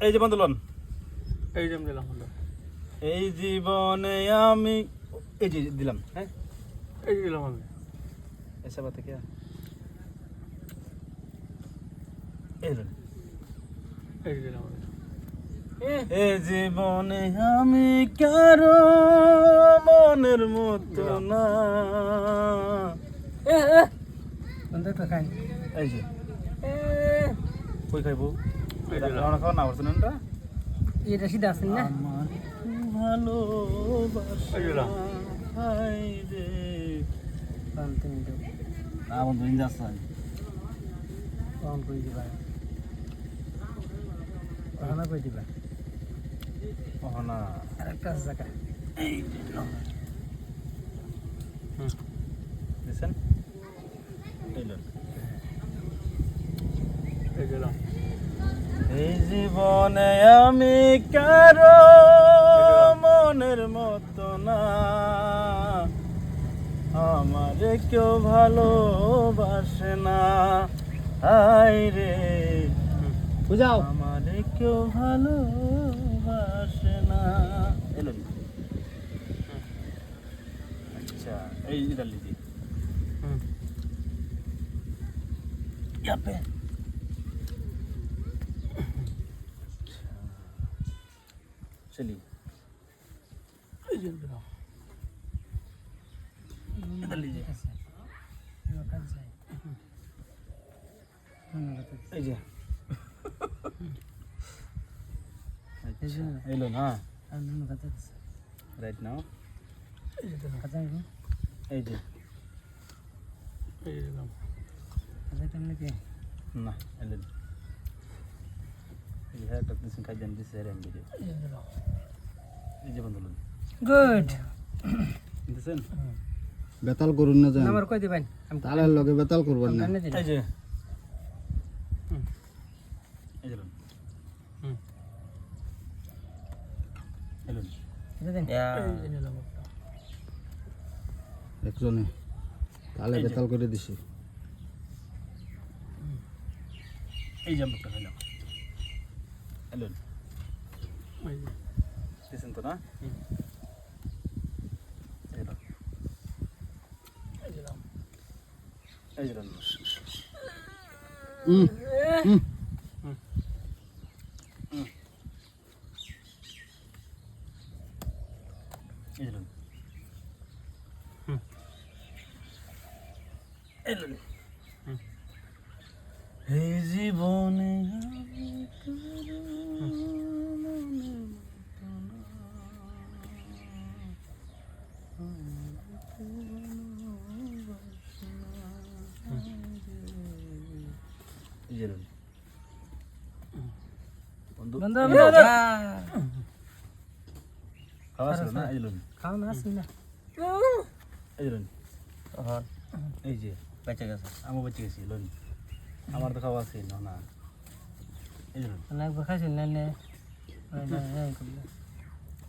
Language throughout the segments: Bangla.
এই যে বন্ধুলন এই যে দিলাম এই জীবনে আমি এই যে দিলাম। হ্যাঁ? এই যে দিলাম আমি এসে বাতে এই জীবনে আমি কারও মনের মতো না। এই যে। কই খাইবো? না করছেন এটা সিধা আছেন না ভালোবাসা বন্ধু ইন যাচ্ছে কম করে দিবা রান্না করে দিবা ও না আর আছে জায়গা এই যে দিলাম এই জীবনে আমি কারও মনের মতো না। আমারে কেউ ভালোবাসে না। হায় রে। বুঝাও। আমারে কেউ ভালোবাসে না। এলো আচ্ছা এই লিজি হুম। অ্যাকচুয়ালি এই যে। এলো না। রাইট নাও এই যে। এই যে না এলো না। গুড বেতাল করুন না যান। নাম্বার কই দিবেন? আমি তালের লগে বেতাল করবেন না। এই যে। একজনে তালে বেতাল করে দিছি। এই যে আমরা খাইলাম এলো এই যে দিছেন তো না হুম। এলো এই যে দিলাম এই যে লোন হুম এই যে লোন হুম। এই লোন হুম। এই জীবনে এই যে বেঁচে গেছে। আমি বেঁচে গেছি লোন আমার তো খাওয়া আছে না। একবার খাইছিল না নে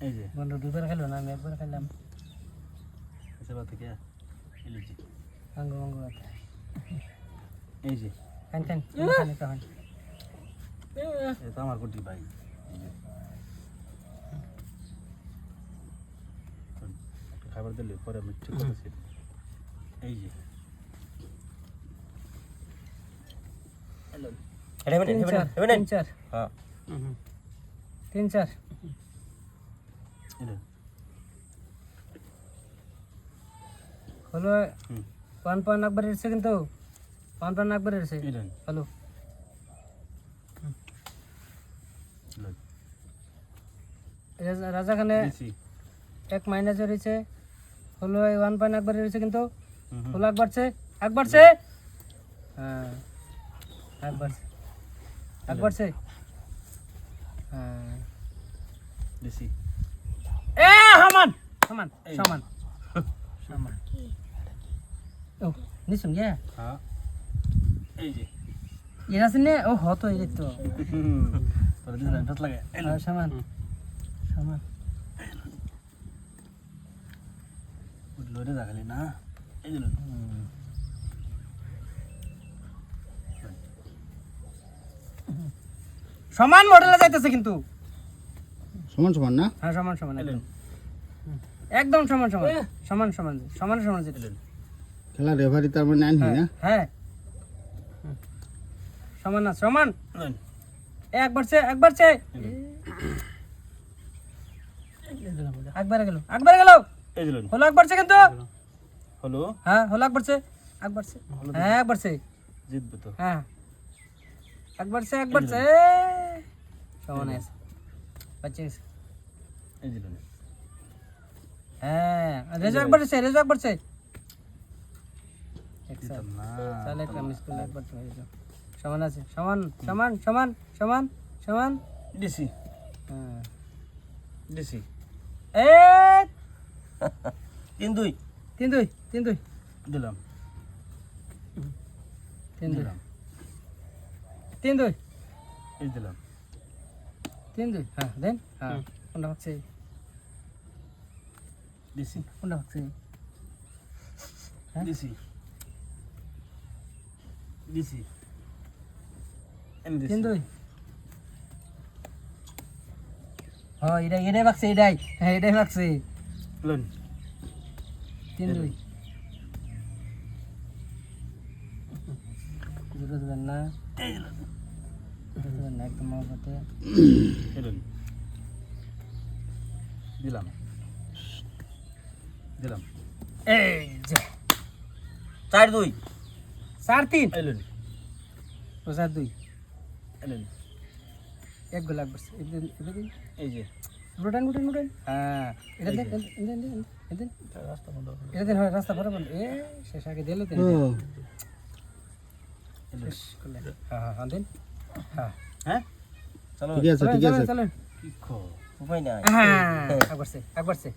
এই যে। বন্ধু দুবার খেলো না আমি একবার খেলাম এই আঙ্গু আঙ্গু এই যে। খান খান খান এটা আমার কুটি ভাই। এই খাবার দিলে পরে আমি ঠিক এই যে। চার। এলো হলো পান পান একবার এসছে কিন্তু পান পান একবার এসছে। হ্যালো। রাজা- খানে এক মাইনাস রয়েছে হলো ওয়ান পয়েন্ট একবার রয়েছে কিন্তু। হলো একবারছে একবারছে হ্যাঁ। একবারছে একবারছে হ্যাঁ দিছি এ সমান সমান। সমান। সমান। ও নিশুন গিয়া হ্যাঁ। এই যে। এর আছে ও হতো এই তো। তোর দিলাম ঠাস লাগে। হ্যাঁ, সমান। সমান। উঠল রে না। এই যে সমান মডেলে যাইতেছে কিন্তু। সমান সমান না? হ্যাঁ সমান সমান একদম। একদম সমান সমান সমান সমান সমান সমান যেতে খেলা রেফারি তার মানে আনহি না? হ্যাঁ। সমান না সমান। এলেন এক বাড়ছে এক বাড়ছে এলেন গেল একবারে গেল। এই দিলেন হলো একবার বাড়ছে কিন্তু। হলো। হ্যাঁ হলো একবার বাড়ছে এক বাড়ছে হ্যাঁ একবার বাড়ছে জিতবে তো। হ্যাঁ। এক বাড়ছে এক বাড়ছে সমান আছে হ্যাঁ রেজো রেজো তাহলে একটা মিস করলে একবার হয়ে যাবে। সমান আছে সমান সমান সমান সমান সমান। ডিসি হ্যাঁ। ডিসি এক। তিন দুই। তিন দুই তিন দুই। দিলাম। তিন দুই। তিন দুই। দিলাম। তিন দুই হ্যাঁ দেন হ্যাঁ কোনটা ভাগছে ডিসি কোনটা ভাগছে হ্যাঁ? ডিসি ডিসি এনে তিন দিছি দুই হ্যাঁ এটাই এটাই ভাগছে এটাই হ্যাঁ এটাই ভাগছে লন তিন দুই দুটো দেবেন না দিলাম। দিলাম। এই যে চার দুই। চার তিন। এলেন ও চার দুই। এলেন এক গোল এদিন এই যে লুটেন লুটেন লুটেন হ্যাঁ এটা দেন দেন দেন রাস্তা বন্ধ এটা দেন হয় রাস্তা বন্ধ এ শেষ আগে দিলে দেন করলে হ্যাঁ হ্যাঁ হ্যাঁ দেন। হ্যাঁ? হ্যাঁ? চলো ঠিক আছে ঠিক আছে। চলেন কি খো উপায় নাই। হ্যাঁ একবার সে।